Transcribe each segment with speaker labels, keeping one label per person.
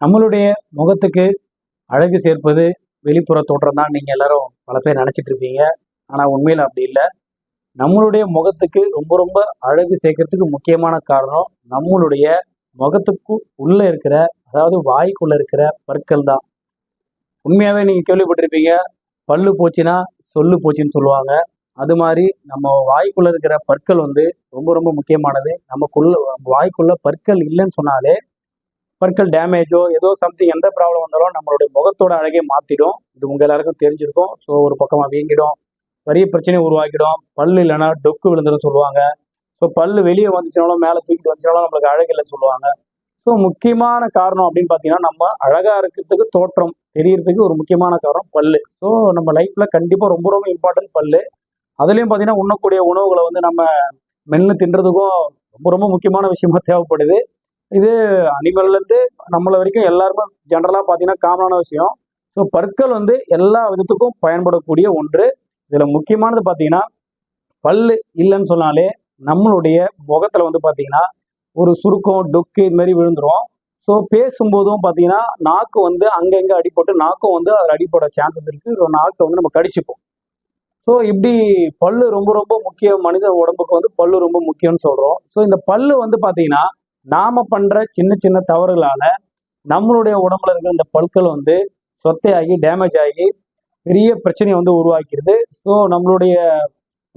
Speaker 1: நம்மளுடைய முகத்துக்கு அழகு சேர்ப்பது வெளிப்புற தோற்றம் தான் நீங்கள் எல்லாரும் பல பேர் நினச்சிட்டு இருப்பீங்க. ஆனால் உண்மையில் அப்படி இல்லை. நம்மளுடைய முகத்துக்கு ரொம்ப ரொம்ப அழகு சேர்க்கறதுக்கு முக்கியமான காரணம் நம்மளுடைய முகத்துக்கு உள்ள இருக்கிற அதாவது வாய்க்குள்ள இருக்கிற பற்கள் தான். உண்மையாகவே நீங்கள் கேள்விப்பட்டிருப்பீங்க பல்லு போச்சுன்னா சொல்லு போச்சுன்னு சொல்லுவாங்க. அது மாதிரி நம்ம வாய்க்குள்ள இருக்கிற பற்கள் வந்து ரொம்ப ரொம்ப முக்கியமானது. நமக்குள்ள வாய்க்குள்ள பற்கள் இல்லைன்னு சொன்னாலே பற்கள் டேமேஜோ ஏதோ சம்திங் எந்த ப்ராப்ளம் வந்தாலும் நம்மளுடைய முகத்தோட அழகே மாற்றிடும் இது உங்கள் எல்லாருக்கும் தெரிஞ்சிருக்கும். ஸோ ஒரு பக்கமாக வீங்கிடும். பெரிய பிரச்சனையை உருவாக்கிடும் பல் இல்லைன்னா டொக்கு விழுந்துடும் சொல்லுவாங்க. ஸோ பல் வெளியே வந்துச்சுனாலும் மேலே தூக்கிட்டு வந்துச்சுனாலும் நம்மளுக்கு அழகு இல்லைன்னு சொல்லுவாங்க. ஸோ முக்கியமான காரணம் அப்படின்னு பார்த்தீங்கன்னா நம்ம அழகாக இருக்கிறதுக்கு தோற்றம் தெரியறதுக்கு ஒரு முக்கியமான காரணம் பல் ஸோ நம்ம லைஃப்பில் கண்டிப்பாக ரொம்ப ரொம்ப இம்பார்ட்டன்ட் பல் அதுலேயும் பார்த்தீங்கன்னா உண்ணக்கூடிய உணவுகளை வந்து நம்ம மென்று தின்றதுக்கும் ரொம்ப ரொம்ப முக்கியமான விஷயமா தேவைப்படுது. இது அனிமல்லேருந்து நம்மள வரைக்கும் எல்லாருமே ஜென்ரலாக பார்த்தீங்கன்னா காமனான விஷயம். ஸோ பற்கள் வந்து எல்லா விதத்துக்கும் பயன்படக்கூடிய ஒன்று. இதில் முக்கியமானது பார்த்தீங்கன்னா பல் இல்லைன்னு சொன்னாலே நம்மளுடைய முகத்தில் வந்து பார்த்தீங்கன்னா ஒரு சுருக்கம் டொக்கு இது மாதிரி விழுந்துடும் ஸோ பேசும்போதும் பார்த்தீங்கன்னா நாக்கு வந்து அங்கங்கே அடிபட்டு நாக்கும் வந்து அதில் அடிப்பட சான்சஸ் இருக்குது நாக்கை வந்து நம்ம கடிச்சுப்போம். ஸோ இப்படி பல்லு ரொம்ப ரொம்ப முக்கிய மனித உடம்புக்கு வந்து பல்லு ரொம்ப முக்கியம்னு சொல்கிறோம் ஸோ இந்த பல்லு வந்து பார்த்தீங்கன்னா நாம பண்ற சின்ன சின்ன தவறுகளால நம்மளுடைய உடம்புல இருக்கிற இந்த பற்கள் வந்து சொத்தையாகி டேமேஜ் ஆகி பெரிய பிரச்சனையை வந்து உருவாக்கிடுது. ஸோ நம்மளுடைய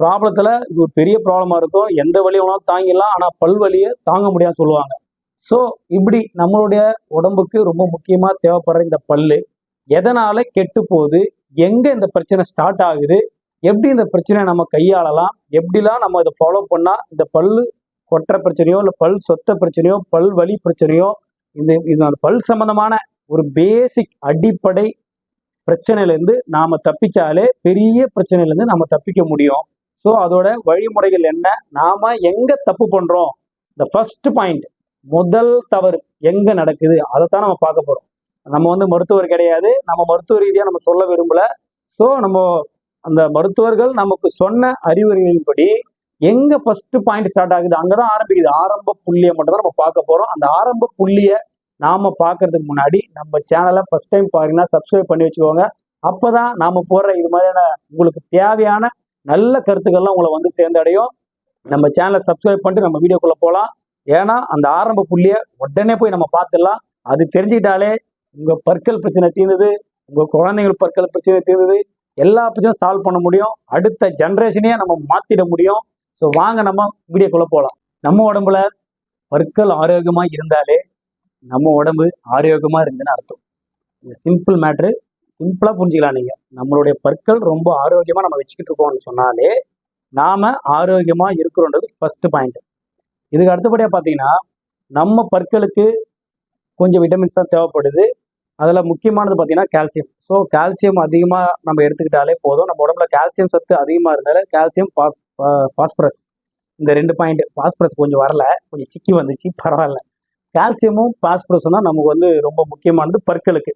Speaker 1: ப்ராப்ளத்தில் இது ஒரு பெரிய ப்ராப்ளமாக இருக்கும். எந்த வலி வேணாலும் தாங்கிடலாம். ஆனால் பல் வலியை தாங்க முடியாது சொல்லுவாங்க. ஸோ இப்படி நம்மளுடைய உடம்புக்கு ரொம்ப முக்கியமாக தேவைப்படுற இந்த பல் எதனால கெட்டு போகுது? எங்கே இந்த பிரச்சனை ஸ்டார்ட் ஆகுது? எப்படி இந்த பிரச்சனையை நம்ம கையாளலாம்? எப்படிலாம் நம்ம இதை ஃபாலோ பண்ணால் இந்த பல்லு கொற்ற பிரச்சனையோ இல்லை பல் சொத்த பிரச்சனையோ பல் வலி பிரச்சனையோ இந்த இது அந்த பல் சம்பந்தமான ஒரு பேசிக் அடிப்படை பிரச்சனையிலேருந்து நாம் தப்பிச்சாலே பெரிய பிரச்சனையிலேருந்து நாம் தப்பிக்க முடியும். ஸோ அதோட வழிமுறைகள் என்ன? நாம் எங்கே தப்பு பண்ணுறோம் இந்த ஃபர்ஸ்ட் பாயிண்ட் முதல் தவறு எங்கே நடக்குது? அதை தான் நம்ம பார்க்க போகிறோம் நம்ம வந்து மருத்துவர் கிடையாது. நம்ம மருத்துவ ரீதியாக நம்ம சொல்ல விரும்பலை. ஸோ நம்ம அந்த மருத்துவர்கள் நமக்கு சொன்ன அறிவுரைகளின்படி எங்க ஃபர்ஸ்ட் பாயிண்ட் ஸ்டார்ட் ஆகுது? அங்கதான் ஆரம்பிக்குது. ஆரம்ப புள்ளியை மட்டும் தான் நம்ம பார்க்க போறோம். அந்த ஆரம்ப புள்ளியை நாம பார்க்கறதுக்கு முன்னாடி நம்ம சேனலை ஃபர்ஸ்ட் டைம் பாருங்கன்னா சப்ஸ்கிரைப் பண்ணி வச்சுக்கோங்க. அப்பதான் நாம போடுற இது மாதிரியான உங்களுக்கு தேவையான நல்ல கருத்துக்கள்லாம் உங்களை வந்து சேர்ந்தடையும். நம்ம சேனலை சப்ஸ்கிரைப் பண்ணிட்டு நம்ம வீடியோக்குள்ள போகலாம் ஏன்னா அந்த ஆரம்ப புள்ளியை உடனே போய் நம்ம பார்த்துடலாம். அது தெரிஞ்சுக்கிட்டாலே உங்க பற்கள் பிரச்சனை தீர்ந்தது உங்க குழந்தைகள் பற்கள் பிரச்சனை தீர்ந்தது எல்லா பிரச்சனையும் சால்வ் பண்ண முடியும். அடுத்த ஜென்ரேஷனையே நம்ம மாத்திட முடியும். ஸோ வாங்க நம்ம வீடியோக்குள்ளே போகலாம் நம்ம உடம்புல பற்கள் ஆரோக்கியமாக இருந்தாலே நம்ம உடம்பு ஆரோக்கியமாக இருந்துன்னு அர்த்தம். இந்த சிம்பிள் மேட்ரு சிம்பிளாக புரிஞ்சுக்கலாம் நீங்கள் நம்மளுடைய பற்கள் ரொம்ப ஆரோக்கியமாக நம்ம வச்சுக்கிட்டு இருக்கோம்னு சொன்னாலே நாம ஆரோக்கியமாக இருக்கிறோன்றது ஃபர்ஸ்ட் பாயிண்ட் இதுக்கு அடுத்தபடியாக பார்த்தீங்கன்னா நம்ம பற்களுக்கு கொஞ்சம் விட்டமின்ஸ் தான் தேவைப்படுது. அதில் முக்கியமானது பார்த்தீங்கன்னா கால்சியம் ஸோ கால்சியம் அதிகமாக நம்ம எடுத்துக்கிட்டாலே போதும். நம்ம உடம்புல கால்சியம் சத்து அதிகமாக இருந்தால கால்சியம் பாஸ்பரஸ் இந்த ரெண்டு பாயிண்ட் பாஸ்பரஸ் கொஞ்சம் வரல. கொஞ்சம் சிக்கி வந்துச்சு. பரவாயில்ல. கால்சியமும் பாஸ்பரஸும் தான் நமக்கு வந்து ரொம்ப முக்கியமானது பற்களுக்கு.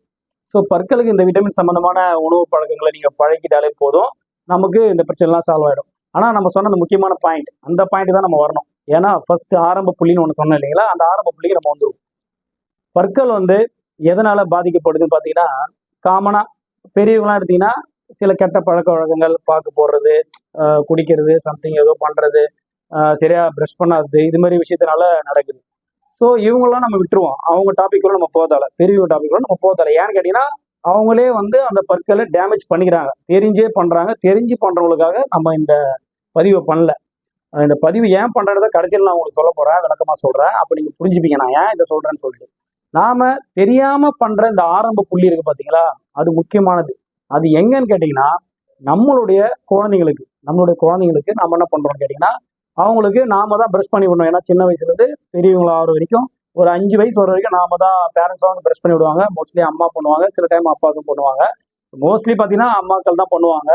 Speaker 1: ஸோ பற்களுக்கு இந்த விட்டமின் சம்மந்தமான உணவு பழக்கங்களை நீங்கள் பழகிட்டாலே போதும். நமக்கு இந்த பிரச்சனைலாம் சால்வ் ஆகிடும் ஆனால் நம்ம சொன்ன அந்த முக்கியமான பாயிண்ட் அந்த பாயிண்ட் தான் நம்ம வரணும். ஏன்னா ஃபர்ஸ்ட் ஆரம்ப புள்ளின்னு ஒன்று சொன்னோம் இல்லைங்களா? அந்த ஆரம்ப புள்ளிக்கு நம்ம வந்துடும் பற்கள் வந்து எதனால பாதிக்கப்படுதுன்னு பார்த்தீங்கன்னா காமனா பெரியவங்களாம் எடுத்தீங்கன்னா சில கெட்ட பழக்க வழக்கங்கள் பார்க்க போடுறது குடிக்கிறது சம்திங் ஏதோ பண்றது சரியா ப்ரஷ் பண்ணாதது இது மாதிரி விஷயத்தினால நடக்குது. ஸோ இவங்கெல்லாம் நம்ம விட்டுருவோம். அவங்க டாபிக் நம்ம போதால பெரியவங்க டாபிக் நம்ம போதால ஏன்னு கேட்டீங்கன்னா அவங்களே வந்து அந்த பற்களை டேமேஜ் பண்ணிக்கிறாங்க. தெரிஞ்சே பண்றாங்க. தெரிஞ்சு பண்றவங்களுக்காக நம்ம இந்த பதிவை பண்ணல. இந்த பதிவு ஏன் பண்றதை கடைசியில் நான் உங்களுக்கு சொல்ல போறேன். விளக்கமா சொல்றேன். அப்ப நீங்க புரிஞ்சுப்பீங்க நான் ஏன் இதை சொல்றேன்னு சொல்லிட்டு. நாம தெரியாம பண்ற இந்த ஆரம்ப புள்ளி இருக்கு பாத்தீங்களா? அது முக்கியமானது. அது எங்கன்னு கேட்டீங்கன்னா நம்மளுடைய குழந்தைங்களுக்கு நம்மளுடைய குழந்தைங்களுக்கு நம்ம என்ன பண்றோம்னு கேட்டீங்கன்னா அவங்களுக்கு நாம தான் ப்ரஷ் பண்ணி விடணும். ஏன்னா சின்ன வயசுல இருந்து பெரியவங்கள ஆகிற வரைக்கும் ஒரு அஞ்சு வயசு வர வரைக்கும் நாம தான் பேரண்ட்ஸ் வந்து ப்ரஷ் பண்ணி விடுவாங்க. மோஸ்ட்லி அம்மா பண்ணுவாங்க. சில டைம் அப்பாவுக்கும் பண்ணுவாங்க. மோஸ்ட்லி பார்த்தீங்கன்னா அம்மாக்கள் தான் பண்ணுவாங்க.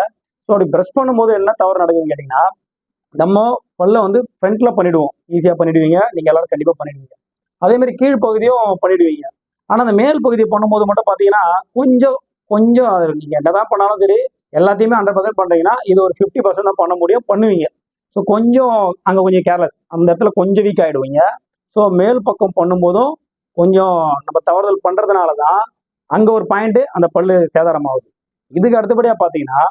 Speaker 1: ஸோ அப்படி ப்ரஷ் பண்ணும்போது என்ன தவறு நடக்குதுன்னு கேட்டிங்கன்னா நம்ம பல்ல வந்து ஃப்ரண்ட்ல பண்ணிடுவோம். ஈஸியாக பண்ணிடுவீங்க. நீங்கள் எல்லாரும் கண்டிப்பாக பண்ணிடுவீங்க. அதே மாதிரி கீழ் பகுதியும் பண்ணிடுவீங்க. ஆனால் அந்த மேல் பகுதி பண்ணும்போது மட்டும் பார்த்தீங்கன்னா கொஞ்சம் கொஞ்சம் அது நீங்கள் என்னதான் பண்ணாலும் சரி எல்லாத்தையுமே ஹண்ட்ரட் பர்சன்ட் பண்ணுறீங்கன்னா இது ஒரு ஃபிஃப்டி பர்சன்ட் தான் பண்ண முடியும் பண்ணுவீங்க. ஸோ கொஞ்சம் அங்கே கொஞ்சம் கேர்லெஸ் அந்த இடத்துல கொஞ்சம் வீக் ஆகிடுவீங்க ஸோ மேல் பக்கம் பண்ணும்போதும் கொஞ்சம் நம்ம தவறுதல் பண்ணுறதுனால தான் அங்கே ஒரு பாயிண்ட்டு அந்த பல்லு சேதாரமாகுது. இதுக்கு அடுத்தபடியாக பார்த்தீங்கன்னா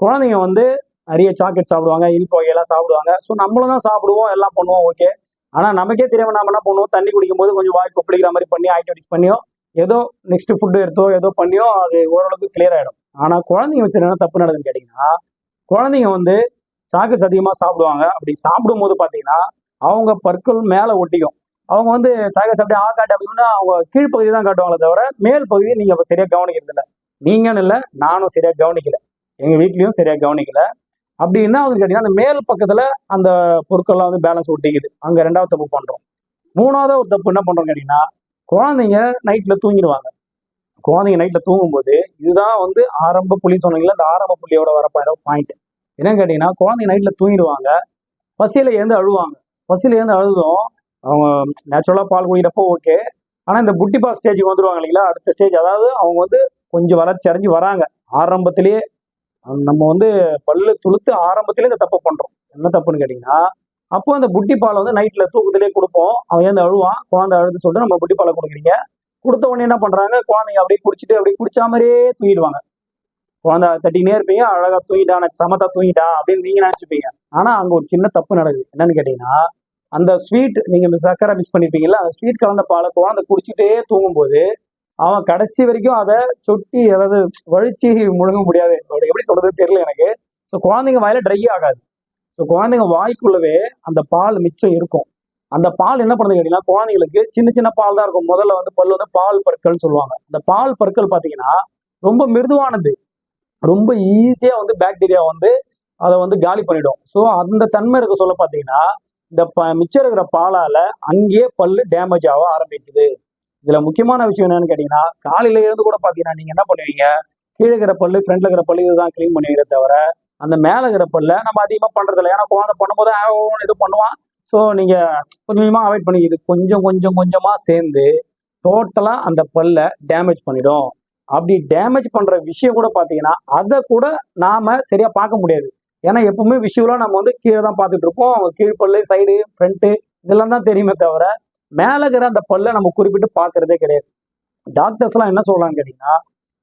Speaker 1: குழந்தைங்க வந்து நிறைய சாக்லேட் சாப்பிடுவாங்க இனிப்பு வகையெல்லாம் சாப்பிடுவாங்க. ஸோ நம்மளும் தான் சாப்பிடுவோம் எல்லாம் பண்ணுவோம் ஓகே ஆனால் நமக்கே தெரியாமல் நம்ம என்ன பண்ணுவோம்? தண்ணி குடிக்கும்போது கொஞ்சம் வாய் கொப்பளிக்கிற மாதிரி பண்ணி ஆக்டிவிட்டிஸ் பண்ணியோ ஏதோ நெக்ஸ்ட் ஃபுட்டு எடுத்தோ ஏதோ பண்ணியோ அது ஓரளவுக்கு கிளியர் ஆகிடும் ஆனால் குழந்தைங்க வச்சு என்ன தப்பு நடக்குதுன்னு கேட்டிங்கன்னா குழந்தைங்க வந்து சாக்லேட்ஸ் அதிகமாக சாப்பிடுவாங்க. அப்படி சாப்பிடும்போது பார்த்தீங்கன்னா அவங்க பற்கள் மேலே ஒட்டிக்கும். அவங்க வந்து சாக்லேட்ஸ் அப்படியே காட்டு அப்படின்னா அவங்க கீழ்ப்பகுதி தான் காட்டுவாங்களே தவிர மேல் பகுதியை நீங்கள் சரியாக கவனிக்கிறது இல்லை நீங்கன்னு இல்லை நானும் சரியாக கவனிக்கல. எங்கள் வீட்லேயும் சரியாக கவனிக்கல. அப்படி என்ன ஆகுது கேட்டீங்கன்னா அந்த மேல் பக்கத்துல அந்த பொருட்கள்லாம் வந்து பேலன்ஸ் ஒட்டிக்குது. அங்க ரெண்டாவது தப்பு பண்றோம். மூணாவது ஒரு தப்பு என்ன பண்றோம் கேட்டீங்கன்னா குழந்தைங்க நைட்ல தூங்கிடுவாங்க. குழந்தைங்க நைட்ல தூங்கும்போது இதுதான் வந்து ஆரம்ப புள்ளி சொன்னீங்களா இந்த ஆரம்ப புள்ளியோட வர பாயிண்ட் என்னன்னு கேட்டீங்கன்னா குழந்தைங்க நைட்ல தூங்கிடுவாங்க. பசியில ஏந்து அழுவாங்க. பசியில ஏந்து அழுதும் அவங்க நேச்சுரலா பால் குடிக்கிறப்போ ஓகே ஆனா இந்த புட்டி பால் ஸ்டேஜுக்கு வந்துருவாங்க இல்லைங்களா? அடுத்த ஸ்டேஜ் அதாவது அவங்க வந்து கொஞ்சம் வளர்ச்சி அடைஞ்சு வராங்க. ஆரம்பத்திலேயே நம்ம வந்து பல்லு துளுத்து ஆரம்பத்திலே இந்த தப்பு பண்றோம். என்ன தப்புன்னு கேட்டிங்கன்னா அப்போ அந்த புட்டி பாலை வந்து நைட்ல தூக்கத்திலே கொடுப்போம். அவன் வந்து அழுவான். குழந்தை அழுது சொல்லிட்டு நம்ம புட்டி பாலை கொடுக்குறீங்க. கொடுத்த உடனே என்ன பண்றாங்க? குழந்தைங்க அப்படியே குடிச்சிட்டு அப்படியே குடிச்சா மாதிரியே தூங்கிடுவாங்க. குழந்தை தட்டினே இருப்பீங்க. அழகா தூங்கிட்டான் எனக்கு சமத்தா தூங்கிட்டான் அப்படின்னு நீங்க நினைச்சுப்பீங்க. ஆனா அங்க ஒரு சின்ன தப்பு நடக்குது. என்னன்னு கேட்டீங்கன்னா அந்த ஸ்வீட் நீங்க சக்கரை மிஸ் பண்ணிருப்பீங்கல்ல அந்த ஸ்வீட் கலந்த பாலை குழந்தை குடிச்சிட்டே தூங்கும்போது அவன் கடைசி வரைக்கும் அதை சொட்டி அதாவது வழிச்சு முழுங்க முடியாது. சொல்றது தெரியல எனக்கு. ஸோ குழந்தைங்க வாயில ட்ரை ஆகாது. ஸோ குழந்தைங்க வாய்க்குள்ளவே அந்த பால் மிச்சம் இருக்கும். அந்த பால் என்ன பண்ணுது கேட்டீங்கன்னா குழந்தைங்களுக்கு சின்ன சின்ன பால் தான் இருக்கும். முதல்ல வந்து பல்லு வந்து பால் பற்கள்னு சொல்லுவாங்க. அந்த பால் பற்கள் பார்த்தீங்கன்னா ரொம்ப மிருதுவானது. ரொம்ப ஈஸியா வந்து பாக்டீரியா வந்து அதை வந்து காலி பண்ணிடும். ஸோ அந்த தன்மை இருக்க சொல்ல பார்த்தீங்கன்னா இந்த ப மிச்சம் இருக்கிற பாலால அங்கேயே பல்லு டேமேஜ் ஆக ஆரம்பிக்குது. இதுல முக்கியமான விஷயம் என்னன்னு கேட்டீங்கன்னா காலையில இருந்து கூட பாத்தீங்கன்னா நீங்க என்ன பண்ணுவீங்க? கீழே இருக்கிற பல்லு ஃப்ரண்ட்ல இருக்கிற பல்லு இதுதான் க்ளீன் பண்ணிக்கிற தவிர அந்த மேல இருக்கிற பல்ல நம்ம அதிகமா பண்றது இல்லை ஏன்னா குழந்தை பண்ணும்போது ஆகும் இது பண்ணுவான். ஸோ நீங்க கொஞ்சம் கொஞ்சமா அவாய்ட் பண்ணிக்கிது கொஞ்சம் கொஞ்சம் கொஞ்சமா சேர்ந்து டோட்டலா அந்த பல்ல டேமேஜ் பண்ணிடும். அப்படி டேமேஜ் பண்ற விஷயம் கூட பாத்தீங்கன்னா அதை கூட நாம சரியா பார்க்க முடியாது. ஏன்னா எப்பவுமே விஷுவலாக நம்ம வந்து கீழே தான் பார்த்துட்டு இருப்போம். கீழ்ப்பல்லு சைடு ஃப்ரண்ட்டு இதெல்லாம் தான் தெரியுமே தவிர மேலே இருக்கிற அந்த பல்லை நம்ம குறிப்பிட்டு பார்க்கறதே கிடையாது. டாக்டர்ஸ்லாம் என்ன சொல்லலாம்னு கேட்டிங்கன்னா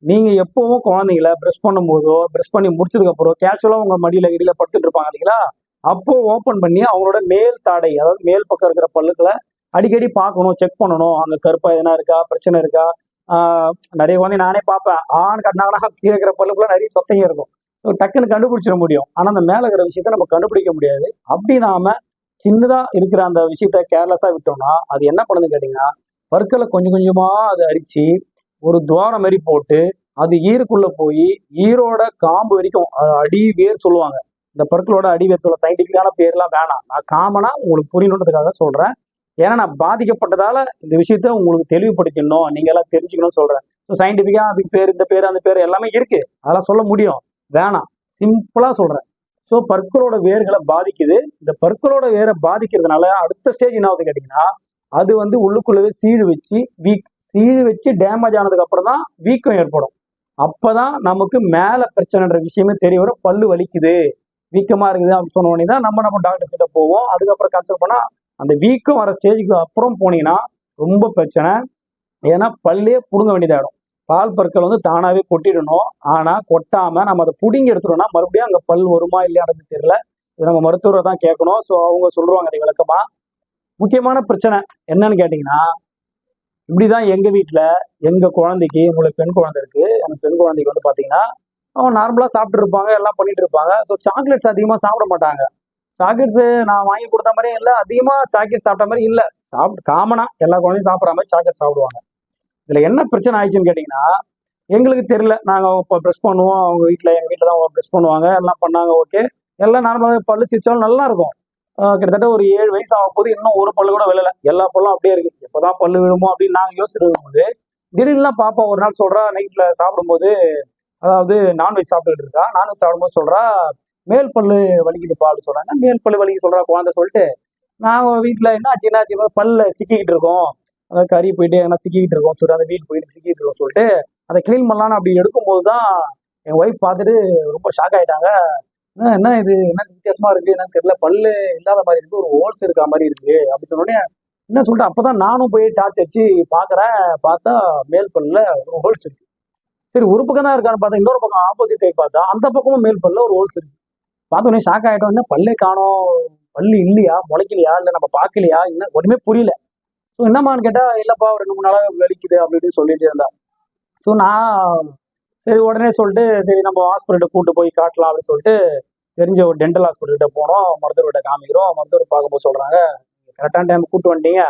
Speaker 1: நீங்க எப்பவும் குழந்தைங்கள பிரஷ் பண்ணும்போதோ பிரஷ் பண்ணி முடிச்சதுக்கு அப்புறம் கேஷுவலா உங்க மடியில இடியில படுத்துட்டு இருப்பாங்க இல்லைங்களா? அப்போ ஓபன் பண்ணி அவங்களோட மேல் தாடை அதாவது மேல் பக்கம் இருக்கிற பல்லுக்களை அடிக்கடி பார்க்கணும் செக் பண்ணணும். அந்த கருப்பா எதனா இருக்கா? பிரச்சனை இருக்கா? ஆஹ் நிறைய குழந்தை நானே பார்ப்பேன். ஆண் கண்ணாங்கன்னா கீழே இருக்கிற பல்லுக்குள்ள நிறைய சொத்தைங்க இருக்கும் ஸோ டக்குன்னு கண்டுபிடிச்சிட முடியும். ஆனா அந்த மேல இருக்கிற விஷயத்த நம்ம கண்டுபிடிக்க முடியாது. அப்படி நாம சின்னதா இருக்கிற அந்த விஷயத்த கேர்லெஸ்ஸா விட்டோம்னா அது என்ன பண்ணுதுன்னு கேட்டீங்கன்னா பற்களை கொஞ்சம் கொஞ்சமா அதை அரிச்சு ஒரு துவாரம் மாதிரி போட்டு அது ஈருக்குள்ள போய் ஈரோட காம்பு வரைக்கும் அடி வேர் சொல்லுவாங்க. இந்த பற்களோட அடி வேர் சொல்ல சயின்டிஃபிக்கான பேர்லாம் வேணாம். நான் காமனா உங்களுக்கு புரியணுன்றதுக்காக சொல்றேன். ஏன்னா நான் பாதிக்கப்பட்டதால இந்த விஷயத்த உங்களுக்கு தெளிவுபடுத்தணும் நீங்க எல்லாம் தெரிஞ்சுக்கணும்னு சொல்றேன். ஸோ சயின்டிஃபிக்கா அதுக்கு பேர் இந்த பேர் அந்த பேர் எல்லாமே இருக்கு. அதெல்லாம் சொல்ல முடியும். வேணாம். சிம்பிளா சொல்றேன். ஸோ பற்களோட வேர்களை பாதிக்குது. இந்த பற்களோட வேரை பாதிக்கிறதுனால அடுத்த ஸ்டேஜ் என்ன ஆகுது கேட்டீங்கன்னா அது வந்து உள்ளுக்குள்ளவே சீழ் வச்சு வீக் சீழ் வச்சு டேமேஜ் ஆனதுக்கு அப்புறம் தான் வீக்கம் ஏற்படும். அப்பதான் நமக்கு மேல பிரச்சனைன்ற விஷயமே தெரிய வரும். பல்லு வலிக்குது. வீக்கமா இருக்குது அப்படின்னு சொன்ன உடனே தான் நம்ம நம்ம டாக்டர் கிட்ட போவோம். அதுக்கப்புறம் கன்சல்ட் பண்ணா அந்த வீக்கம் வர ஸ்டேஜுக்கு அப்புறம் போனீங்கன்னா ரொம்ப பிரச்சனை. ஏன்னா பல்லே புடுங்க வேண்டியதாயிடும். பால் பற்கள் வந்து தானாவே கொட்டிடணும். ஆனா கொட்டாம நம்ம அதை புடுங்கி எடுத்துட்டோம்னா மறுபடியும் அங்க பல் வருமா இல்லையானது தெரியல. இது நம்ம மருத்துவரை தான் கேட்கணும். ஸோ அவங்க சொல்லுவாங்க அதை விளக்கமா? முக்கியமான பிரச்சனை என்னன்னு கேட்டீங்கன்னா இப்படிதான் எங்க வீட்டுல எங்க குழந்தைக்கு உங்களுக்கு பெண் குழந்தை இருக்கு. அந்த பெண் குழந்தைக்கு வந்து பாத்தீங்கன்னா அவங்க நார்மலா சாப்பிட்டு இருப்பாங்க எல்லாம் பண்ணிட்டு இருப்பாங்க. ஸோ சாக்லேட்ஸ் அதிகமா சாப்பிட மாட்டாங்க. சாக்லேட்ஸ் நான் வாங்கி கொடுத்த மாதிரியும் இல்லை. அதிகமா சாக்லேட் சாப்பிட்ட மாதிரி இல்லை. சாப்பிட்டு காமனா எல்லா குழந்தையும் சாப்பிட்ற மாதிரி சாக்லேட் சாப்பிடுவாங்க. இதுல என்ன பிரச்சனை ஆயிடுச்சுன்னு கேட்டீங்கன்னா எங்களுக்கு தெரியல. நாங்க இப்போ ப்ரெஸ் பண்ணுவோம். அவங்க வீட்டில் எங்க வீட்டில் தான் ப்ரெஸ் பண்ணுவாங்க. எல்லாம் பண்ணாங்க ஓகே எல்லாம் நார்மலாக பல்லு சிரிச்சாலும் நல்லா இருக்கும். கிட்டத்தட்ட ஒரு ஏழு வயசு ஆகும் போது இன்னும் ஒரு பல்லு கூட விழல. எல்லா பல்லும் அப்படியே இருக்கு. எப்போதான் பல்லு விழுமோ அப்படின்னு நாங்க யோசிச்சுட்டு இருக்கும்போது திடீர்னுலாம் பாப்பா ஒரு நாள் சொல்றா நைட்ல சாப்பிடும்போது அதாவது நான்வெஜ் சாப்பிட்டுட்டு இருக்கா. நான்வெஜ் சாப்பிடும்போது சொல்றா மேல் பல்லு வலிக்குதுப்பா அப்படின்னு சொல்றாங்க. மேல் பல்லு வலிக்கு சொல்றா குழந்தை சொல்லிட்டு. நான் வீட்டுல என்ன ஆச்சு ஆச்சு பல்ல சிக்கிக்கிட்டு இருக்கோம். அதாவது கறி போயிட்டு என்ன சிக்கிக்கிட்டு இருக்கோம் சொல்லிட்டு அந்த வீட்டு போயிட்டு சிக்கிட்டு இருக்கோம் சொல்லிட்டு அதை கிளீன் பண்ணலான்னு அப்படி எடுக்கும்போது தான் என் ஒய்ஃப் பார்த்துட்டு ரொம்ப ஷாக் ஆயிட்டாங்க. என்ன என்ன இது? என்ன வித்தியாசமா இருக்கு? என்னன்னு தெரியல. பல்லு இல்லாத மாதிரி இருக்கு. ஒரு ஹோல்ஸ் இருக்கா மாதிரி இருக்கு. அப்படி சொன்னோடனே என்ன சொல்லிட்டு அப்பதான் நானும் போய் டார்ச் வச்சு பாக்குறேன். பார்த்தா மேல் பல்லுல ஒரு ஹோல்ஸ் இருக்கு. சரி ஒரு பக்கம் தான் இருக்கான்னு பார்த்தா இன்னொரு பக்கம் ஆப்போசிட் சைட் பார்த்தா அந்த பக்கமும் மேல் பல்லுல ஒரு ஹோல்ஸ் இருக்கு. பார்த்தோன்னே ஷாக் ஆகிட்டோம் என்ன பல்லே காணோம்? பல்லு இல்லையா? முளைக்கலையா? இல்லை நம்ம பார்க்கலையா? என்ன? ஒன்றுமே புரியல. ஸோ என்னம்மான்னு கேட்டால் இல்லைப்பா ஒரு ரெண்டு மூணு நாளாக வலிக்குது அப்படின்னு சொல்லிட்டு இருந்தா. ஸோ நான் சரி உடனே சொல்லிட்டு சரி நம்ம ஹாஸ்பிட்டல் கூட்டு போய் காட்டலாம் அப்படின்னு சொல்லிட்டு தெரிஞ்ச ஒரு டென்டல் ஹாஸ்பிட்டல்கிட்ட போனோம். மருத்துவர்கிட்ட காமிக்கிறோம். மருத்துவர் பார்க்கும்போது சொல்றாங்க கரெக்டான டைம் கூட்டு வந்துட்டீங்க.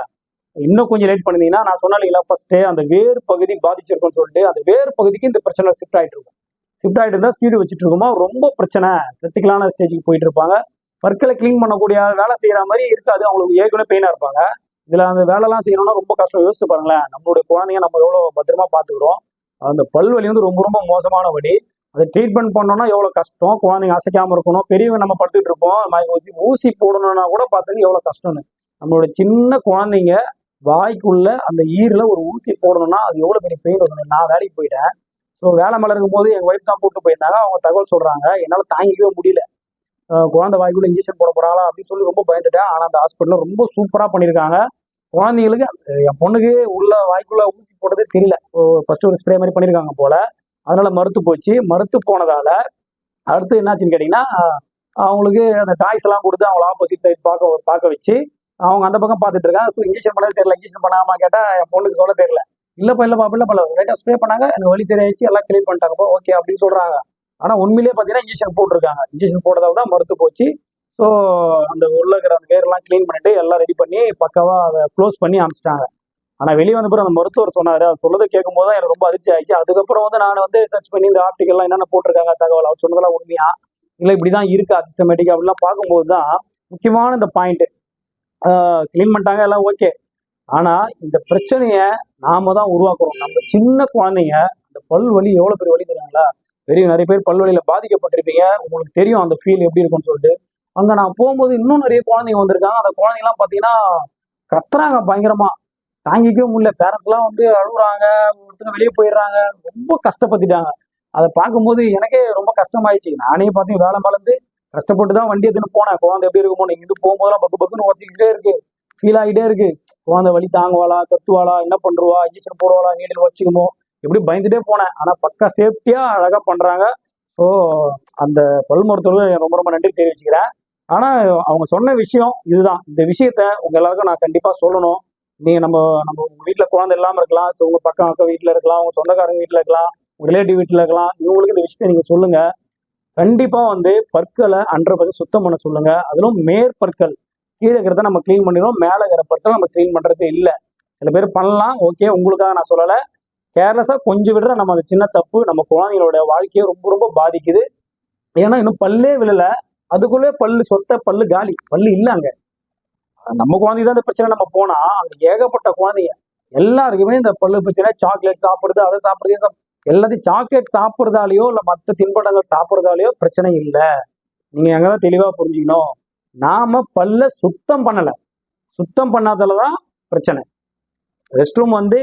Speaker 1: இன்னும் கொஞ்சம் லேட் பண்ணிருந்தீங்கன்னா நான் சொன்னேன் இல்லைங்களா அந்த வேர் பகுதி பாதிச்சிருக்கும்னு சொல்லிட்டு அந்த வேர் பகுதிக்கு இந்த பிரச்சனை ஷிஃப்ட் ஆயிட்டு இருக்கும். ஷிஃப்ட் ஆகிட்டு இருந்தால் சீடு வச்சுட்டு இருக்குமா? ரொம்ப பிரச்சனை. கிரிட்டிக்கலான ஸ்டேஜுக்கு போயிட்டு இருப்பாங்க. பற்களை க்ளீன் பண்ணக்கூடிய வேலை செய்யற மாதிரி இருக்காது. அவங்களுக்கு ஏற்கனவே பெயினா இருப்பாங்க. இதுல அந்த வேலைலாம் செய்யணும்னா ரொம்ப கஷ்டம். யோசிச்சு பாருங்களேன். நம்மளுடைய குழந்தைங்க நம்ம எவ்வளவு பத்திரமா பாத்துக்கிறோம் அந்த பல்வலி வந்து ரொம்ப ரொம்ப மோசமான வலி அதை ட்ரீட்மெண்ட் பண்ணோம்னா எவ்வளோ கஷ்டம்? குழந்தைங்க அசைக்காமல் இருக்கணும். பெரியவங்க நம்ம படுத்துட்டு இருப்போம். ஊசி ஊசி போடணும்னா கூட பார்த்தீங்கன்னா எவ்வளோ கஷ்டம்னு. நம்மளோட சின்ன குழந்தைங்க வாய்க்குள்ள அந்த ஈரில் ஒரு ஊசி போடணும்னா அது எவ்வளோ பெரிய பெயின் வரணும் நான் வேலைக்கு போயிட்டேன். ஸோ வேலை மேலே இருக்கும்போது எங்கள் ஒய்ஃப் தான் கூட்டு போயிருந்தாங்க. அவங்க தகவல் சொல்கிறாங்க என்னால் தாங்கிக்கவே முடியல. குழந்தை வாய்க்குள்ள இன்ஜெக்ஷன் போட போகிறாங்களா அப்படின்னு சொல்லி ரொம்ப பயந்துட்டேன். ஆனால் அந்த ஹாஸ்பிட்டலில் ரொம்ப சூப்பராக பண்ணியிருக்காங்க. குழந்தைங்களுக்கு என் பொண்ணுக்கு உள்ள வாய்க்குள்ள ஊசி போட்டதே தெரியல. ஃபர்ஸ்ட் ஒரு ஸ்ப்ரே மாதிரி பண்ணியிருக்காங்க போல. அதனால மறுத்து போச்சு. மறுத்து போனதால அடுத்து என்னாச்சுன்னு கேட்டிங்கன்னா அவங்களுக்கு அந்த டாய்ஸ் எல்லாம் கொடுத்து அவங்கள ஆப்போசிட் சைடு பார்க்க பார்க்க வச்சு அவங்க அந்த பக்கம் பார்த்துட்டு இருக்காங்க. ஸோ இன்ஜெக்ஷன் பண்ணது தெரியல. இன்ஜெக்ஷன் பண்ணாமா கேட்டா என் பொண்ணுக்கு சொல்ல தெரியல. இல்லப்பா இல்லப்பா இல்லப்பா லைட்டாக ஸ்ப்ரே பண்ணாங்க. எனக்கு வலி சரியாயிடுச்சு எல்லாம் கிளீன் பண்ணிட்டாங்கப்பா ஓகே அப்படின்னு சொல்றாங்க. ஆனா உண்மையிலேயே பார்த்தீங்கன்னா இன்ஜெக்ஷன் போட்டிருக்காங்க. இன்ஜெக்ஷன் போட்டதால தான் மறுத்து போச்சு. ஸோ அந்த உள்ள இருக்கிற அந்த வேர்லாம் க்ளீன் பண்ணிட்டு எல்லாம் ரெடி பண்ணி பக்காவாக அதை க்ளோஸ் பண்ணி அனுப்பிச்சிட்டாங்க. ஆனால் வெளியே வந்த பிறகு அந்த மருத்துவர் சொன்னார். அவர் சொல்றதை கேட்கும் போது தான் எனக்கு ரொம்ப அதிர்ச்சி ஆயிடுச்சு. அதுக்கப்புறம் வந்து நான் வந்து சர்ச் பண்ணி இந்த ஆப்டிகல்லாம் என்னென்ன போட்டிருக்காங்க தகவல் அவர் சொன்னதெல்லாம் உண்மையா? இல்லை இப்படி தான் இருக்கா சிஸ்டமேட்டிக் அப்படிலாம் பார்க்கும்போது தான் முக்கியமான இந்த பாயிண்ட்டு க்ளீன் பண்ணிட்டாங்க எல்லாம் ஓகே ஆனால் இந்த பிரச்சனையை நாம தான் உருவாக்குறோம். நம்ம சின்ன குழந்தைங்க அந்த பல் வலி எவ்வளோ பெரிய வலி தெரியுங்களா? பெரிய நிறைய பேர் பல்வலியில பாதிக்கப்பட்டிருப்பீங்க. உங்களுக்கு தெரியும் அந்த ஃபீல் எப்படி இருக்கும்னு சொல்லிட்டு. அங்க நான் போகும்போது இன்னும் நிறைய குழந்தைங்க வந்திருக்காங்க. அந்த குழந்தைங்கலாம் பாத்தீங்கன்னா கத்துறாங்க பயங்கரமா. தாங்கிக்கவே முடியல. பேரண்ட்ஸ் எல்லாம் வந்து அழுகுறாங்க ஒருத்தங்க வெளியே போயிடுறாங்க. ரொம்ப கஷ்டப்பட்டுட்டாங்க. அதை பார்க்கும்போது எனக்கே ரொம்ப கஷ்டமாயிடுச்சு. நானே பார்த்தீங்க வேலை மலர்ந்து கஷ்டப்பட்டு தான் வண்டி எடுத்துன்னு போனேன். குழந்தை எப்படி இருக்குமோ இங்கிட்டு போகும்போதெல்லாம் பக்கு பக்குன்னு ஒத்திக்கிட்டே இருக்கு. ஃபீல் ஆகிட்டே இருக்கு. குழந்தை வழி தாங்குவாளா கத்துவாளா என்ன பண்ணுவா இன்ஜெக்ஷன் போடுவாளா நீடில் வச்சுக்குமோ எப்படி பயந்துட்டே போனேன். ஆனா பக்கா சேஃப்டியா அழகா பண்றாங்க. ஸோ அந்த பல் மருத்துவர்கள் ரொம்ப ரொம்ப நன்றி தெரிவிச்சுக்கிறேன். ஆனா அவங்க சொன்ன விஷயம் இதுதான். இந்த விஷயத்த உங்க எல்லாருக்கும் நான் கண்டிப்பா சொல்லணும். நீங்க நம்ம நம்ம உங்க வீட்டுல குழந்தை இல்லாம இருக்கலாம். ஸோ உங்க பக்கம் அக்கம் வீட்டுல இருக்கலாம். உங்க சொந்தக்காரங்க வீட்டுல இருக்கலாம். உங்க ரிலேட்டிவ் வீட்டுல இருக்கலாம். இவங்களுக்கு இந்த விஷயத்த நீங்க சொல்லுங்க. கண்டிப்பா வந்து பற்களை அன்றை பத்தி சுத்தம் பண்ண சொல்லுங்க. அதிலும் மேற்பற்கள். கீழே இருக்கிறத நம்ம க்ளீன் பண்ணிடுவோம் மேலே இருக்கிற பற்களை நம்ம க்ளீன் பண்றது இல்லை. சில பேர் பண்ணலாம். ஓகே உங்களுக்காக நான் சொல்லலை. கேர்லெஸ்ஸா கொஞ்சம் விடுற நம்ம அந்த சின்ன தப்பு நம்ம குழந்தைங்களோட வாழ்க்கையை ரொம்ப ரொம்ப பாதிக்குது. ஏன்னா இன்னும் பல்லே விழல. அதுக்குள்ளே பல்லு சொத்த பல்லு காலி. பல்லு இல்லைங்க நம்ம குழந்தை தான் இந்த பிரச்சனை நம்ம போனா அங்க ஏகப்பட்ட குழந்தைங்க எல்லாருக்குமே இந்த பல்லு பிரச்சனை சாக்லேட் சாப்பிடுறது அதை சாப்பிடுறது எல்லாத்தையும் சாக்லேட் சாப்பிட்றதாலேயோ இல்லை மற்ற தின்பண்டங்கள் சாப்பிட்றதாலேயோ பிரச்சனை இல்லை. நீங்க அங்கதான் தெளிவாக புரிஞ்சுக்கணும். நாம பல்ல சுத்தம் பண்ணலை. சுத்தம் பண்ணாததுலதான் பிரச்சனை. ரெஸ்ட் ரூம் வந்து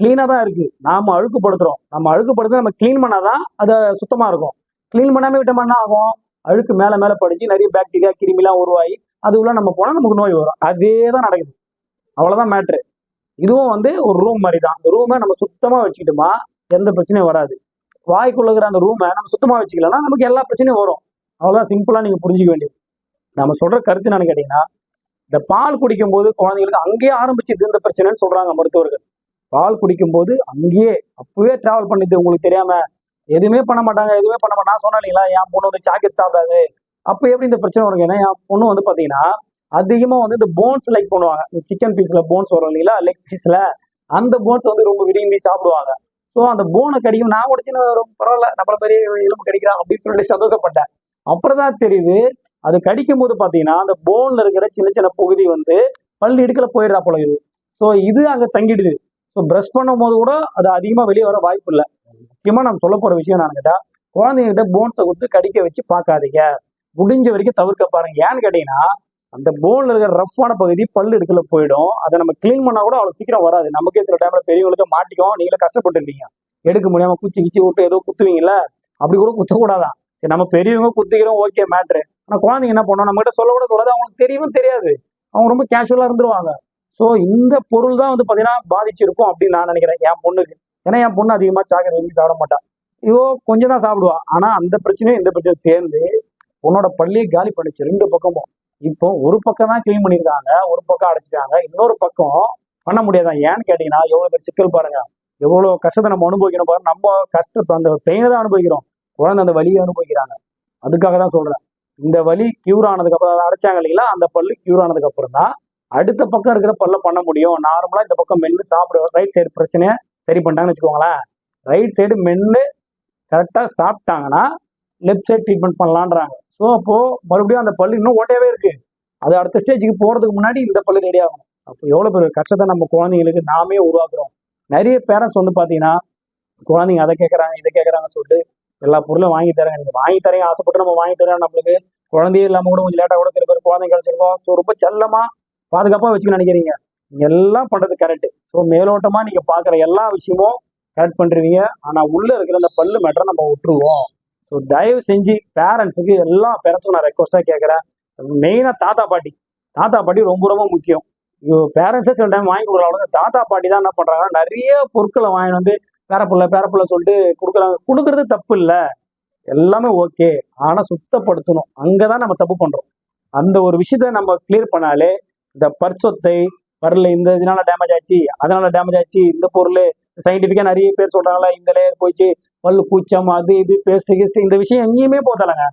Speaker 1: கிளீனாக தான் இருக்கு. நாம அழுக்குப்படுத்துறோம். நம்ம அழுக்குப்படுத்த நம்ம க்ளீன் பண்ணாதான் அது சுத்தமாக இருக்கும். க்ளீன் பண்ணாமல் விட்டோம்னா ஆகும். அழுக்கு மேல மேல படிச்சு நிறைய பாக்டீரியா கிருமிலாம் உருவாகி அது உள்ள நம்ம போனா நமக்கு நோய் வரும். அதே தான் நடக்குது. அவ்வளவுதான் மேட்ரு இதுவும் வந்து ஒரு ரூம் மாதிரி தான் அந்த ரூமை நம்ம சுத்தமா வச்சுக்கிட்டோமா எந்த பிரச்சனையும் வராது. வாய்க்குள்ள இருக்கிற அந்த ரூமை நம்ம சுத்தமா வச்சுக்கலன்னா நமக்கு எல்லா பிரச்சனையும் வரும். அவ்வளவுதான் சிம்பிளா நீங்க புரிஞ்சுக்க வேண்டியது. நம்ம சொல்ற கருத்து என்னன்னு கேட்டீங்கன்னா இந்த பால் குடிக்கும் போது குழந்தைங்களுக்கு அங்கேயே ஆரம்பிச்சு இந்த பிரச்சனைன்னு சொல்றாங்க மருத்துவர்கள். பால் குடிக்கும் போது அங்கேயே அப்பவே டிராவல் பண்ணிது உங்களுக்கு தெரியாம எதுவுமே பண்ண மாட்டாங்க எதுவுமே பண்ண மாட்டாங்க. நான் சொன்னேன் இல்லைங்களா என் பொண்ணு வந்து சாக்லேட் சாப்பிடாது. அப்போ எப்படி இந்த பிரச்சனை வரும் ஏன்னா என் பொண்ணு வந்து பாத்தீங்கன்னா அதிகமா வந்து இந்த போன்ஸ் லைக் பண்ணுவாங்க. இந்த சிக்கன் பீஸ்ல போன்ஸ் வரும் இல்லைங்களா லெக் பீஸ்ல அந்த போன்ஸ் வந்து ரொம்ப விரும்பி சாப்பிடுவாங்க. ஸோ அந்த போனை கடிக்கும். நான் கூட ரொம்ப பரவாயில்ல நம்மள பெரிய எலும்பு கடிக்கிறான் அப்படின்னு சொல்லிட்டு சந்தோஷப்பட்டேன். அப்புறம் தான் தெரியுது அது கடிக்கும் போது பாத்தீங்கன்னா அந்த போன்ல இருக்கிற சின்ன சின்ன பகுதி வந்து பள்ளி இடுக்கல போயிடுறா போல இது ஸோ இது அங்க தங்கிடுது. ஸோ ப்ரஷ் பண்ணும் போது கூட அது அதிகமா வெளியே வர வாய்ப்பு இல்லை. முக்கியமா நம்ம சொல்ல போற விஷயம் நான் கேட்டா குழந்தைங்கிட்ட போன்ஸை கொடுத்து கடிக்க வச்சு பார்க்காதீங்க. முடிஞ்ச வரைக்கும் தவிர்க்க பாருங்க. ஏன்னு கேட்டீங்கன்னா அந்த போன்ல இருக்கிற ரஃப்பான பகுதி பல்லு எடுக்கல போயிடும். அதை நம்ம கிளீன் பண்ணா கூட அவ்வளவு சீக்கிரம் வராது. நமக்கே சில டைம்ல பெரியவங்களுக்கு மாட்டிக்கும். நீங்களே கஷ்டப்பட்டுருப்பீங்க. எடுக்க முடியாம குச்சி கிச்சி விட்டு ஏதோ குத்துவீங்கல்ல? அப்படி கூட குத்தக்கூடாதான். சரி நம்ம பெரியவங்க குத்திக்கிறோம் ஓகே மேட்ரு ஆனா குழந்தைங்க என்ன பண்ணோம்? நம்ம கிட்ட சொல்ல கூட கூடாது அவங்களுக்கு தெரியவும் தெரியாது. அவங்க ரொம்ப கேஷுவலா இருந்துருவாங்க. ஸோ இந்த பொருள் தான் வந்து பாத்தீங்கன்னா பாதிச்சிருக்கும் அப்படின்னு நான் நினைக்கிறேன். என் பொண்ணுக்கு. ஏன்னா என் பொண்ணு அதிகமாக சாக்லேட் விரும்பி சாப்பிட மாட்டான் ஐயோ கொஞ்சம் தான் சாப்பிடுவா. ஆனால் அந்த பிரச்சனையும் இந்த பிரச்சனையும் சேர்ந்து உன்னோட பள்ளியை காலி பண்ணிச்சு ரெண்டு பக்கமும் இப்போ ஒரு பக்கம் தான் க்ளீன் பண்ணியிருக்காங்க. ஒரு பக்கம் அடைச்சிட்டாங்க. இன்னொரு பக்கம் பண்ண முடியாதான் ஏன்னு கேட்டீங்கன்னா எவ்வளோ பேர் சிக்கல் பாருங்க. எவ்வளோ கஷ்டத்தை நம்ம அனுபவிக்கணும் பாருங்க. நம்ம கஷ்டத்தை அந்த பெயினை தான் அனுபவிக்கிறோம். குழந்தை அந்த வலியை அனுபவிக்கிறாங்க. அதுக்காக தான் சொல்றேன். இந்த வலி கியூர் ஆனதுக்கு அப்புறம் அதை அடைச்சாங்க இல்லைங்களா? அந்த பல்லு கியூர் ஆனதுக்கு அப்புறம் தான் அடுத்த பக்கம் இருக்கிற பல்ல பண்ண முடியும். நார்மலா இந்த பக்கம் மென்று சாப்பிட ரைட் சைடு பிரச்சனையை சரி பண்ணிட்டாங்கன்னு வச்சுக்கோங்களேன். ரைட் சைடு மென்னு கரெக்டாக சாப்பிட்டாங்கன்னா லெஃப்ட் சைடு ட்ரீட்மெண்ட் பண்ணலான்றாங்க. ஸோ அப்போது மறுபடியும் அந்த பல்லு இன்னும் ஓட்டையாவே இருக்கு. அது அடுத்த ஸ்டேஜுக்கு போகிறதுக்கு முன்னாடி இந்த பல்லு ரெடி அப்போ எவ்வளோ பெரிய கஷ்டத்தை நம்ம குழந்தைங்களுக்கு நாமே உருவாக்குறோம். நிறைய பேரண்ட்ஸ் வந்து பார்த்தீங்கன்னா குழந்தைங்க அதை கேட்குறாங்க இதை கேட்குறாங்கன்னு சொல்லிட்டு எல்லா பொருளும் வாங்கி தராங்க நீங்க வாங்கி தரேன் ஆசைப்பட்டு நம்ம வாங்கி தரேன் நம்மளுக்கு. குழந்தையே இல்லாமல் கூட கொஞ்சம் லேட்டாக கூட சில பேர் குழந்தைங்க கிடச்சிருக்கோம். ஸோ ரொம்ப செல்லமாக பாதுகாப்பாக வச்சுக்க நினைக்கிறீங்க. எல்லாம் பண்றது கரெக்ட் ஸோ மேலோட்டமா நீங்க பாக்குற எல்லா விஷயமும் கரெக்ட் பண்றீங்க ஆனா உள்ள இருக்கிற அந்த பல்லு மேட்டரை நம்ம விட்டுருவோம். ஸோ தயவு செஞ்சு பேரண்ட்ஸுக்கு எல்லா பேரண்ட்ஸும் நான் ரெக்வஸ்டா கேட்கறேன். மெயினா தாத்தா பாட்டி. தாத்தா பாட்டி ரொம்ப ரொம்ப முக்கியம். பேரண்ட்ஸே சில டைம் வாங்கி கொடுக்குறாங்க தாத்தா பாட்டி தான் என்ன பண்றாங்கன்னா நிறைய பொருட்களை வாங்கி வந்து பேரப்புள்ள பேரப்புள்ள சொல்லிட்டு கொடுக்குறாங்க. கொடுக்கறது தப்பு இல்லை. எல்லாமே ஓகே ஆனா சுத்தப்படுத்தணும். அங்கதான் நம்ம தப்பு பண்றோம். அந்த ஒரு விஷயத்த நம்ம கிளியர் பண்ணாலே இந்த பர்சொத்தை வரல இந்த இதனால டேமேஜ் ஆச்சு அதனால டேமேஜ் ஆச்சு இந்த பொருள். சயின்டிஃபிக்காக நிறைய பேர் சொல்றாங்களா இந்த லேயர் போயிடுச்சு பல் பூச்சம் அது இது பேஸ்ட் கீஸ்ட் இந்த விஷயம் எங்கேயுமே போதலைங்க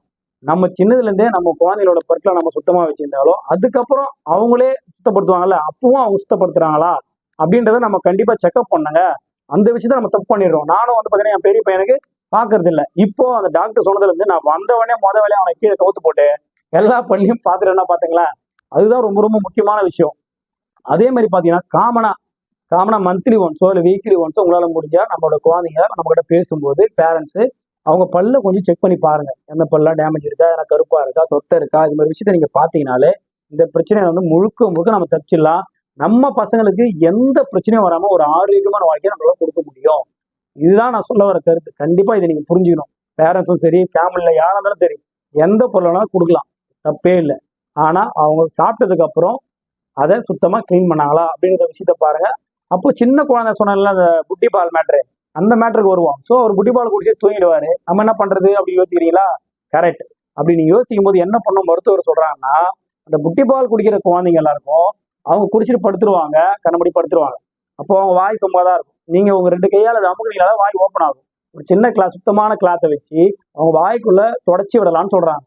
Speaker 1: நம்ம சின்னதுல இருந்தே நம்ம குழந்தைகளோட பொருட்களை நம்ம சுத்தமா வச்சுருந்தாலும் அதுக்கப்புறம் அவங்களே சுத்தப்படுத்துவாங்கல்ல அப்பவும் அவங்க சுத்தப்படுத்துறாங்களா? அப்படின்றத நம்ம கண்டிப்பா செக்அப் பண்ணுங்க. அந்த விஷயத்த நம்ம தப்பு பண்ணிடுறோம். நானும் வந்து பாத்தீங்கன்னா என் பெரிய பையனுக்கு பார்க்கறது இல்லை இப்போ அந்த டாக்டர் சொன்னதுல இருந்து நான் வந்தவனே முத வேலையை அவனை கீழே கவுத்து போட்டு எல்லா பள்ளியும் பாத்துட்டேன்னா பார்த்தீங்களா அதுதான் ரொம்ப ரொம்ப முக்கியமான விஷயம். அதே மாதிரி பார்த்தீங்கன்னா காமனா காமனா மந்த்லி ஒன்ஸோ இல்லை வீக்லி ஒன்ஸோ உங்களால் முடிஞ்சா நம்மளோட குழந்தைங்க நம்ம கிட்ட பேசும்போது பேரண்ட்ஸு அவங்க பல்ல கொஞ்சம் செக் பண்ணி பாருங்க. எந்த பல்லாம் டேமேஜ் இருக்கா ஏன்னா கருப்பா இருக்கா சொத்தை இருக்கா இது மாதிரி விஷயத்த நீங்க பாத்தீங்கனாலே இந்த பிரச்சனையை வந்து முழுக்க முழுக்க நம்ம தப்பிச்சிடலாம். நம்ம பசங்களுக்கு எந்த பிரச்சனையும் வராம ஒரு ஆரோக்கியமான வாழ்க்கையை நம்மளால கொடுக்க முடியும். இதுதான் நான் சொல்ல வர கருத்து. கண்டிப்பா இதை நீங்க புரிஞ்சுக்கணும். பேரண்ட்ஸும் சரி ஃபேமிலியில யாரா இருந்தாலும் சரி எந்த பொருள் வேணாலும் கொடுக்கலாம். தப்பே இல்லை. ஆனா அவங்க சாப்பிட்டதுக்கு அப்புறம் அதை சுத்தமாக க்ளீன் பண்ணாங்களா அப்படிங்கிற விஷயத்த பாருங்க. அப்போ சின்ன குழந்தை சொன்னால அந்த புட்டி பால் மேட்ரு அந்த மேட்டருக்கு வருவோம். ஸோ ஒரு புட்டி பால் குடிச்சு தூங்கிடுவார். நம்ம என்ன பண்ணுறது அப்படி யோசிக்கிறீங்களா? கரெக்ட் அப்படி நீ யோசிக்கும் போது என்ன பண்ணும் மருத்துவர் சொல்கிறாங்கன்னா அந்த புட்டி பால் குடிக்கிற குழந்தைங்க எல்லாருக்கும் அவங்க குடிச்சிட்டு படுத்துருவாங்க கண்ணபடி படுத்துருவாங்க. அப்போ அவங்க வாய் சும்மா தான் இருக்கும். நீங்கள் உங்கள் ரெண்டு கையால் அதை அமுக்குனீங்களா வாய் ஓப்பன் ஆகும். ஒரு சின்ன கிளாஸ் சுத்தமான கிளாத்தை வச்சு அவங்க வாய்க்குள்ளே தொடச்சி விடலாம்னு சொல்கிறாங்க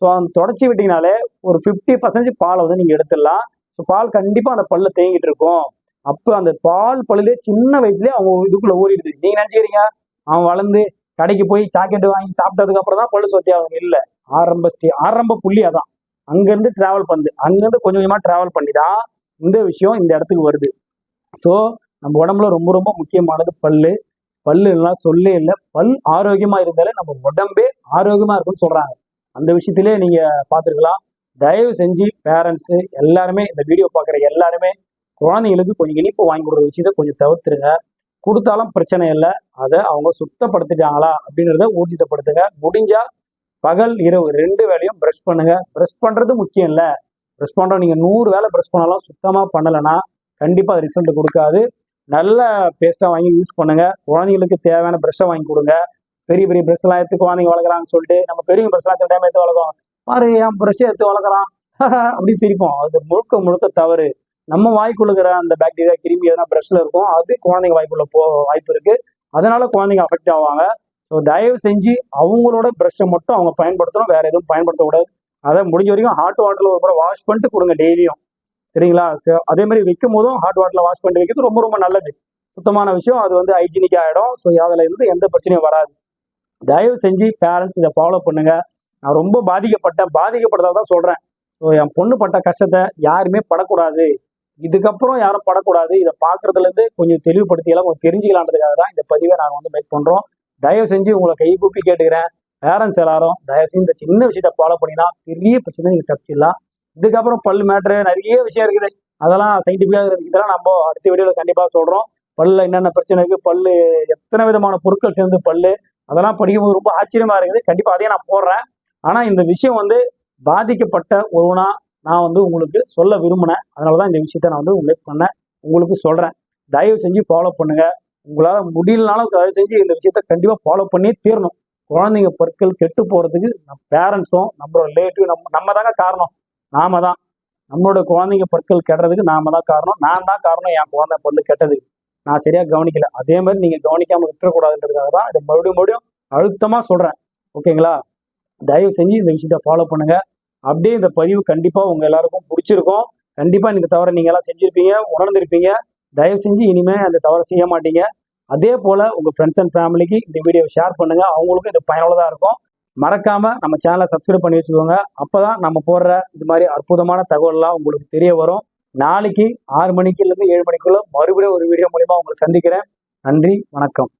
Speaker 1: ஸோ அந்த தொடச்சி விட்டீங்கனாலே ஒரு ஃபிஃப்டி பர்சன்டேஜ் பாலை வந்து நீங்கள் எடுத்துடலாம். ஸோ பால் கண்டிப்பா அந்த பல்ல தேங்கிட்டு இருக்கும். அப்போ அந்த பால் பல்லுலே சின்ன வயசுலயே அவங்க இதுக்குள்ள ஓடிடுது. நீங்க நினைச்சுக்கிறீங்க அவன் வளர்ந்து கடைக்கு போய் சாக்லேட் வாங்கி சாப்பிட்டதுக்கு அப்புறம் தான் பல்லு சொத்தி ஆகும் இல்ல. ஆரம்ப ஸ்டே ஆரம்ப புள்ளி அதான். அங்கிருந்து டிராவல் பண்ணுது அங்கிருந்து கொஞ்சம் கொஞ்சமா டிராவல் பண்ணி தான் இந்த விஷயம் இந்த இடத்துக்கு வருது. ஸோ நம்ம உடம்புல ரொம்ப ரொம்ப முக்கியமானது பல்லு. பல்லு எல்லாம் சொல்லே இல்லை. பல் ஆரோக்கியமா இருந்தாலே நம்ம உடம்பே ஆரோக்கியமா இருக்கும்னு சொல்றாங்க. அந்த விஷயத்திலே நீங்க பார்த்துருக்கலாம். தயவு செஞ்சு பேரண்ட்ஸு எல்லாருமே இந்த வீடியோ பார்க்குற எல்லாருமே குழந்தைங்களுக்கு கொஞ்சம் இனிப்பு வாங்கி கொடுக்குற விஷயத்த கொஞ்சம் தவிர்த்துருங்க. கொடுத்தாலும் பிரச்சனை இல்லை. அதை அவங்க சுத்தப்படுத்திட்டாங்களா அப்படின்றத ஊர்ஜிதப்படுத்துங்க. முடிஞ்சா பகல் இரவு ரெண்டு வேலையும் ப்ரஷ் பண்ணுங்க. ப்ரஷ் பண்ணுறது முக்கியம் இல்லை. ப்ரஷ் பண்ணுறோம் நீங்கள் நூறு வேலை ப்ரஷ் பண்ணாலும் சுத்தமாக பண்ணலைன்னா கண்டிப்பாக அது ரிசல்ட் கொடுக்காது. நல்ல பேஸ்ட்டாக வாங்கி யூஸ் பண்ணுங்க. குழந்தைங்களுக்கு தேவையான ப்ரெஷ்ஷை வாங்கி கொடுங்க. பெரிய பெரிய ப்ரெஷ்லாம் எடுத்து குழந்தைங்க வளர்க்குறாங்கன்னு சொல்லிட்டு நம்ம பெரிய ப்ரெஷ்லாம் சில டைம் எடுத்து வளர்க்கும் பாரு என் ப்ரஷ் எடுத்து வளர்க்குறான். அப்படின்னு சிரிப்போம். அது முழுக்க முழுக்க தவறு. நம்ம வாய்க்குள்ளுக்கிற அந்த பாக்டீரியா கிருமி எதனா ப்ரஷ்ல இருக்கும் அது குழந்தைங்க வாய்க்குள்ள போ வாய்ப்பு இருக்கு. அதனால குழந்தைங்க அஃபெக்ட் ஆவாங்க. ஸோ தயவு செஞ்சு அவங்களோட ப்ரெஷ்ஷை மட்டும் அவங்க பயன்படுத்தணும். வேற எதுவும் பயன்படுத்தக்கூடாது அதை முடிஞ்ச வரைக்கும் ஹாட் வாட்டரில் ஒரு முறை வாஷ் பண்ணிட்டு கொடுங்க டெய்லியும். சரிங்களா? அதே மாதிரி வைக்கும் போதும் ஹாட் வாட்டரில் வாஷ் பண்ணிட்டு வைக்கிறது ரொம்ப ரொம்ப நல்லது. சுத்தமான விஷயம். அது வந்து ஹைஜீனிக் ஆகிடும் ஸோ அதில் இருந்து எந்த பிரச்சனையும் வராது. தயவு செஞ்சு பேரண்ட்ஸ் இதை ஃபாலோ பண்ணுங்க. நான் ரொம்ப பாதிக்கப்பட்டேன். பாதிக்கப்பட்டதாக தான் சொல்கிறேன் ஸோ என் பொண்ணு பட்ட கஷ்டத்தை யாருமே படக்கூடாது. இதுக்கப்புறம் யாரும் படக்கூடாது. இதை பார்க்குறதுலேருந்து கொஞ்சம் தெளிவுபடுத்தியெல்லாம் கொஞ்சம் தெரிஞ்சுக்கலான்றதுக்காக தான் இந்த பதிவை நாங்கள் வந்து மேக் பண்ணுறோம் தயவு செஞ்சு உங்களை கை கூப்பி கேட்டுக்கிறேன். பேரண்ட்ஸ் எல்லாரும் தயவு செஞ்சு இந்த சின்ன விஷயத்த ஃபாலோ பண்ணினா பெரிய பிரச்சனை நீங்கள் தப்பிச்சிடலாம். இதுக்கப்புறம் பல் மேட்ரு நிறைய விஷயம் இருக்குது. அதெல்லாம் சயின்டிஃபிக்காக விஷயத்தெல்லாம் நம்ம அடுத்த வீடியோவில் கண்டிப்பாக சொல்கிறோம் பல்லில் என்னென்ன பிரச்சனை இருக்குது பல்லு எத்தனை விதமான பொருட்கள் சேர்ந்து பல் அதெல்லாம் படிக்கும்போது ரொம்ப ஆச்சரியமாக இருக்குது. கண்டிப்பாக அதையும் நான் போடுறேன். ஆனா இந்த விஷயம் வந்து பாதிக்கப்பட்ட ஒருவனா நான் வந்து உங்களுக்கு சொல்ல விரும்பினேன். அதனால தான் இந்த விஷயத்த நான் வந்து உங்களுக்கு பண்ணேன். உங்களுக்கு சொல்கிறேன் தயவு செஞ்சு ஃபாலோ பண்ணுங்க. உங்களால் முடியலனாலும் தயவு செஞ்சு இந்த விஷயத்த கண்டிப்பாக ஃபாலோ பண்ணி தீரணும். குழந்தைங்க பற்கள் கெட்டு போகிறதுக்கு நம்ம பேரண்ட்ஸும் நம்ம ரிலேட்டிவ் நம்ம நம்ம தாங்க காரணம். நாம தான். நம்மளோட குழந்தைங்க பற்கள் கெடுறதுக்கு நாம தான் காரணம். நான் தான் காரணம். என் குழந்தை பொருள் கெட்டதுக்கு. நான் சரியா கவனிக்கல. அதே மாதிரி நீங்க கவனிக்காம விட்டுறக்கூடாதுன்றதுக்காக தான் இதை மறுபடியும் மறுபடியும் அழுத்தமா சொல்றேன். ஓகேங்களா? தயவு செஞ்சு இந்த விஷயத்த ஃபாலோ பண்ணுங்க. அப்படியே இந்த பதிவு கண்டிப்பா உங்க எல்லாருக்கும் பிடிச்சிருக்கும். கண்டிப்பா இந்த தவறை நீங்க எல்லாம் செஞ்சிருப்பீங்க உணர்ந்திருப்பீங்க. தயவு செஞ்சு இனிமே அந்த தவறை செய்ய மாட்டீங்க. அதே போல உங்க ஃப்ரெண்ட்ஸ் அண்ட் ஃபேமிலிக்கு இந்த வீடியோவை ஷேர் பண்ணுங்க. அவங்களுக்கும் இது பயனுள்ளதா இருக்கும். மறக்காம நம்ம சேனலை சப்ஸ்கிரைப் பண்ணி வச்சுக்கோங்க. அப்பதான் நம்ம போடுற இது மாதிரி அற்புதமான தகவல்லாம் உங்களுக்கு தெரிய வரும். நாளைக்கு ஆறு மணிக்குலேருந்து ஏழு மணிக்குள்ள மறுபடியும் ஒரு வீடியோ மூலியமா உங்களை சந்திக்கிறேன். நன்றி வணக்கம்.